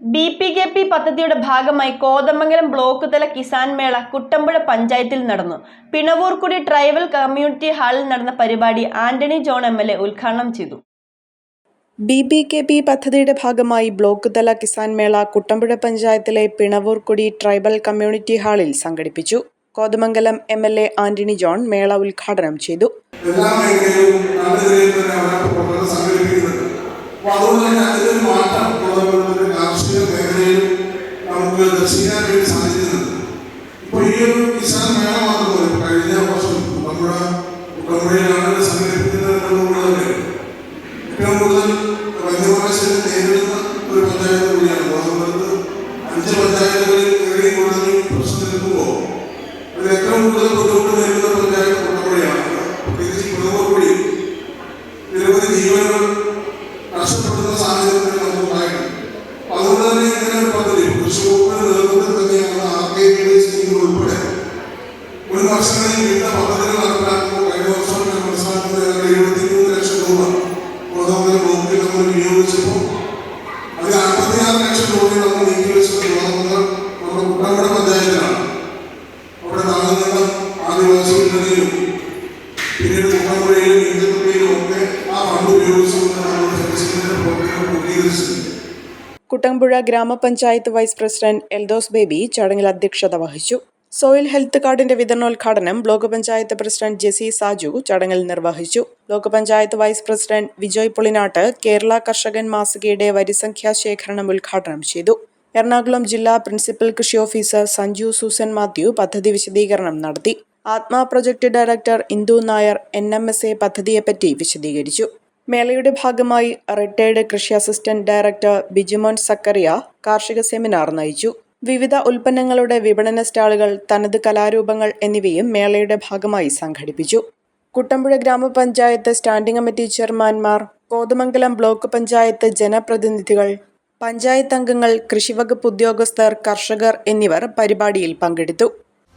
B P K P പദ്ധതിയുടെ ഭാഗമായി Kothamangalam block തല കിസാൻ മേള കുട്ടമ്പുഴ പഞ്ചായത്തിൽ നടന്നു. പിണവൂർക്കുടി ട്രൈബൽ കമ്മ്യൂണിറ്റി ഹാളിൽ നടന്ന പരിപാടി Antony John M L A ഉദ്ഘാടനം ചെയ്തു. ബി പി കെ പി പദ്ധതിയുടെ ഭാഗമായി ബ്ലോക്ക് തല കിസാൻ മേള കുട്ടമ്പുഴ പഞ്ചായത്തിലെ പിണവൂർക്കുടി ട്രൈബൽ കമ്മ്യൂണിറ്റി ഹാളിൽ സംഘടിപ്പിച്ചു. Kothamangalam M L A Antony John മേള ഉദ്ഘാടനം ചെയ്തു. എല്ലാ മേഖലയിലും നല്ല നിലയിൽ തന്നെ സംഘടിപ്പിക്കുന്നുണ്ട്. അതുകൊണ്ട് തന്നെ അതിലൊരു മാറ്റം കാർഷിക മേഖലയിൽ നമുക്ക് ദർശിക്കാൻ വേണ്ടി സാധിക്കുന്നുണ്ട്. ഇപ്പൊ ഈ ഒരു കിസാൻ മേള മാത്രമല്ല കഴിഞ്ഞ വർഷം നമ്മുടെ കുട്ടമ്പുഴയിലാണ് സംഘടിപ്പിക്കുന്നത് ഏറ്റവും കൂടുതൽ വന്യമാശയം നേരിടുന്ന ഒരു പഞ്ചായത്ത് കൂടിയാണ്. ഗോതമ്പലത്ത് അഞ്ച് പഞ്ചായത്തുകളിൽ ഏറെ കൂടുതൽ പ്രശ്നം നിൽക്കുമ്പോൾ അത് ഏറ്റവും കൂടുതൽ ബുദ്ധിമുട്ട് നേരിടുന്ന പഞ്ചായത്ത് കുട്ടമ്പുഴയാണ് പ്രത്യേകിച്ച് കുടുംബക്കുടി നിരവധി ജീവനുകൾ അതുകൊണ്ട് തന്നെ ഒരു പദ്ധതി. കൃഷി വകുപ്പിന്റെ നേതൃത്വത്തിൽ കഴിഞ്ഞ വർഷം മനസ്സിലാക്കുന്നത് ഏതാണ്ട് ലക്ഷം രൂപ ഗോതമ്പ് ബ്ലോക്കിൽ നമ്മൾ വിനിയോഗിച്ചപ്പോൾ അതിൽ അമ്പത്തിയാറ് ലക്ഷം രൂപ നമ്മൾ നീക്കിവെച്ചത് ഗോതമ്പ് നമ്മുടെ കുട്ടമ്പുഴ പഞ്ചായത്തിലാണ്. അവിടെ താങ്ങുന്ന ആദിവാസി ഉന്നതിയിലും പിന്നീട് കുട്ടമ്പുഴയിലും ഇഞ്ചപ്പുഴയിലും ഒക്കെ ആ ഫണ്ട് ഉപയോഗിച്ചുകൊണ്ട് നമ്മൾ ഫെൻസിങ്ങിന്റെ പ്രവർത്തനം പൂർത്തീകരിച്ചിട്ടുണ്ട് കുട്ടമ്പുഴ ഗ്രാമപഞ്ചായത്ത് വൈസ് പ്രസിഡന്റ് എൽദോസ് ബേബി ചടങ്ങിൽ അധ്യക്ഷത വഹിച്ചു. സോയിൽ ഹെൽത്ത് കാർഡിന്റെ വിതരണോദ്ഘാടനം block panchayat president Jessy Saju ചടങ്ങിൽ നിർവഹിച്ചു. Block panchayat vice president Vijay Pulinattu Kerala കർഷകൻ മാസികയുടെ വരിസംഖ്യാ ശേഖരണം ഉദ്ഘാടനം ചെയ്തു. എറണാകുളം ജില്ലാ പ്രിൻസിപ്പൽ കൃഷി ഓഫീസർ സഞ്ജു സൂസൻ മാത്യു പദ്ധതി വിശദീകരണം നടത്തി. ATMA project director Indu Nair N M S A പദ്ധതിയെപ്പറ്റി വിശദീകരിച്ചു. മേളയുടെ ഭാഗമായി റിട്ടയർഡ് കൃഷി അസിസ്റ്റന്റ് ഡയറക്ടർ ബിജുമോൻ സക്കറിയ കാർഷിക സെമിനാർ നയിച്ചു. വിവിധ ഉൽപ്പന്നങ്ങളുടെ വിപണന സ്റ്റാളുകൾ തനത് കലാരൂപങ്ങൾ എന്നിവയും മേളയുടെ ഭാഗമായി സംഘടിപ്പിച്ചു. കുട്ടമ്പുഴ ഗ്രാമപഞ്ചായത്ത് സ്റ്റാൻഡിംഗ് കമ്മിറ്റി ചെയർമാൻമാർ കോതമംഗലം ബ്ലോക്ക് പഞ്ചായത്ത് ജനപ്രതിനിധികൾ പഞ്ചായത്ത് അംഗങ്ങൾ കൃഷിവകുപ്പ് ഉദ്യോഗസ്ഥർ കർഷകർ എന്നിവർ പരിപാടിയിൽ പങ്കെടുത്തു.